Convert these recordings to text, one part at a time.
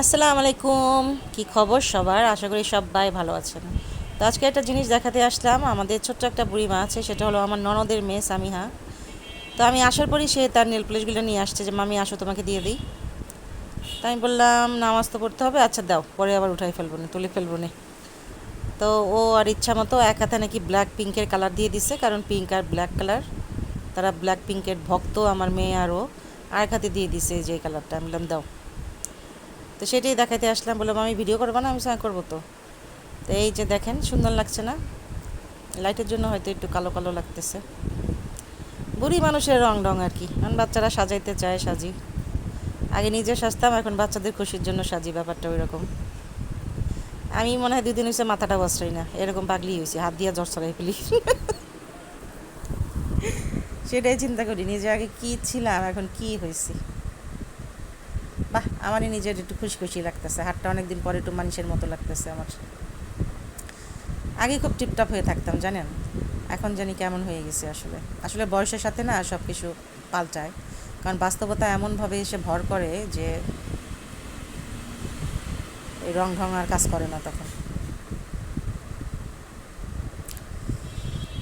আসসালামু আলাইকুম কি খবর সবার? আশা করি সবাই ভালো আছেন। তো আজকে একটা জিনিস দেখাতে আসলাম। আমাদের ছোট্ট একটা বুড়িমা আছে, সেটা হলো আমার ননদের মেয়ে সামিহা। তো আমি আসার পরই সে তার নেল পলিশগুলো নিয়ে আসছে যে, মামি, আসো, তোমাকে দিয়ে দিই। তো আমি বললাম, নামাজ তো পড়তে হবে। আচ্ছা দাও। পরে আবার উঠাই ফেলব না, তুলে ফেলব না। তো ও আর ইচ্ছা মতো এক হাতে নাকি ব্ল্যাক পিঙ্কের কালার দিয়ে দিছে, কারণ পিঙ্ক আর ব্ল্যাক কালার তারা ব্ল্যাক পিঙ্কের ভক্ত আমার মেয়ে আরও আর এক হাতে দিয়ে দিছে যে কালারটা আমি বললাম, দাও। তো সেটাই দেখাতে আসলাম, বললাম, আমি ভিডিও করব না, আমি সঙ্গে করব তো। তো এই যে দেখেন, সুন্দর লাগছে না? লাইটের জন্য হয়তো একটু কালো কালো লাগতেছে। বুড়ি মানুষের রং রং আর কি। এখন বাচ্চারা সাজাইতে চায় সাজি। আগে নিজে সাজতাম, এখন বাচ্চাদের খুশির জন্য সাজি, ব্যাপারটা ওই রকম আমি মনে হয় দুদিন হয়েছে মাথাটা বসরাই না। এরকম পাগলি হয়েছে হাত দিয়ে জ্বর ছড়াই ফেলি। সেটাই চিন্তা করি, নিজে আগে কি ছিলাম, এখন কি হয়েছি বাহ, আমারই নিজের একটু খুশি খুশি লাগতেছে। হাতটা অনেকদিন পরে একটু মানুষের মতো লাগতেছে আমার। আগে খুব টিপটপ হয়ে থাকতাম, জানেন? এখন জানি কেমন হয়ে গেছে আসলে। আসলে বয়সের সাথে না সব কিছু পাল্টায়। কারণ বাস্তবতা এমনভাবে এসে ভর করে যে এই রং ঢং আর কাজ করে না তখন।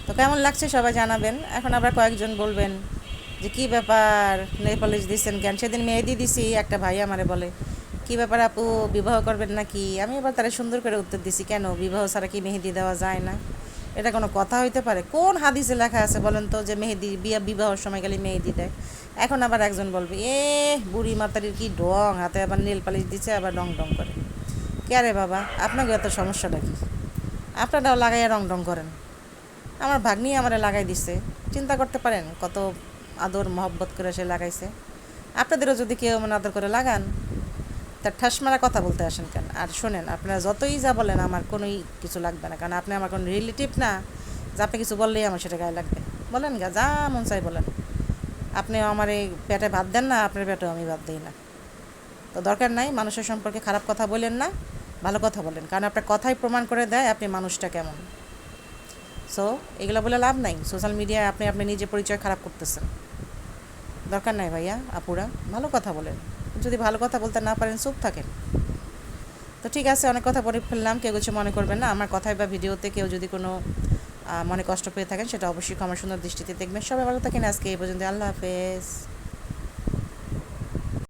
তো কেমন লাগছে সবাই জানাবেন। এখন আবার কয়েকজন বলবেন যে, কি ব্যাপার? নেল পলিশ দিচ্ছেন কেন সেদিন মেহেদি দিছি, একটা ভাই আমারে বলে, কি ব্যাপার আপু, বিবাহ করবেন নাকি? আমি এবার তারা সুন্দর করে উত্তর দিছি, কেন? বিবাহ ছাড়া কি মেহেদি দেওয়া যায় না? এটা কোনো কথা হইতে পারে? কোন হাদিসে লেখা আছে বলেন তো যে, মেহেদি বিয়া, বিবাহর সময় গেলে মেহেদি দেয়? এখন আবার একজন বলবে, এ, বুড়ি মাতারির কি ডং, হাতে আবার নীল পালিশ দিচ্ছে আবার ডং ডং করে। কে রে বাবা, আপনাকে এত সমস্যাটা কি? আপনারাও লাগাইয়া রং ডং করেন। আমার ভাগ্নি আমারে লাগাই দিছে। চিন্তা করতে পারেন কত আদর, মহব্বত করে সে লাগাইছে। আপনাদেরও যদি কেউ মনে আদর করে লাগান, তার ঠাস মারা কথা বলতে আসেন কেন? আর শোনেন, আপনারা যতই যা বলেন, আমার কোনোই কিছু লাগবে না। কারণ আপনি আমার কোনো রিলেটিভ না, যে আপনি কিছু বললেই আমার সেটা গায়ে লাগবে। বলেন গা, যা মন চাই বলেন। আপনি আমার এই পেটে ভাত দেন না, আপনার পেটেও আমি ভাত দিই না। তো দরকার নাই, মানুষের সম্পর্কে খারাপ কথা বলেন না, ভালো কথা বলেন। কারণ আপনার কথাই প্রমাণ করে দেয় আপনি মানুষটা কেমন। সো এগুলো বলে লাভ নাই। সোশ্যাল মিডিয়ায় আপনি আপনি নিজে পরিচয় খারাপ করতেছেন। দরকার নাই ভাইয়া, আপুরা, ভালো কথা বলেন। যদি ভালো কথা বলতে না পারেন, চুপ থাকেন। তো ঠিক আছে, অনেক কথা বলে ফেললাম, কেউ কিছু মনে করবেন না। আমার কথায় বা ভিডিওতে কেউ যদি কোনো মনে কষ্ট পেয়ে থাকেন, সেটা অবশ্যই ক্ষমা সুন্দর দৃষ্টিতে দেখবেন। সবাই ভালো থাকেন, আজকে এই পর্যন্ত আল্লাহ হাফেজ।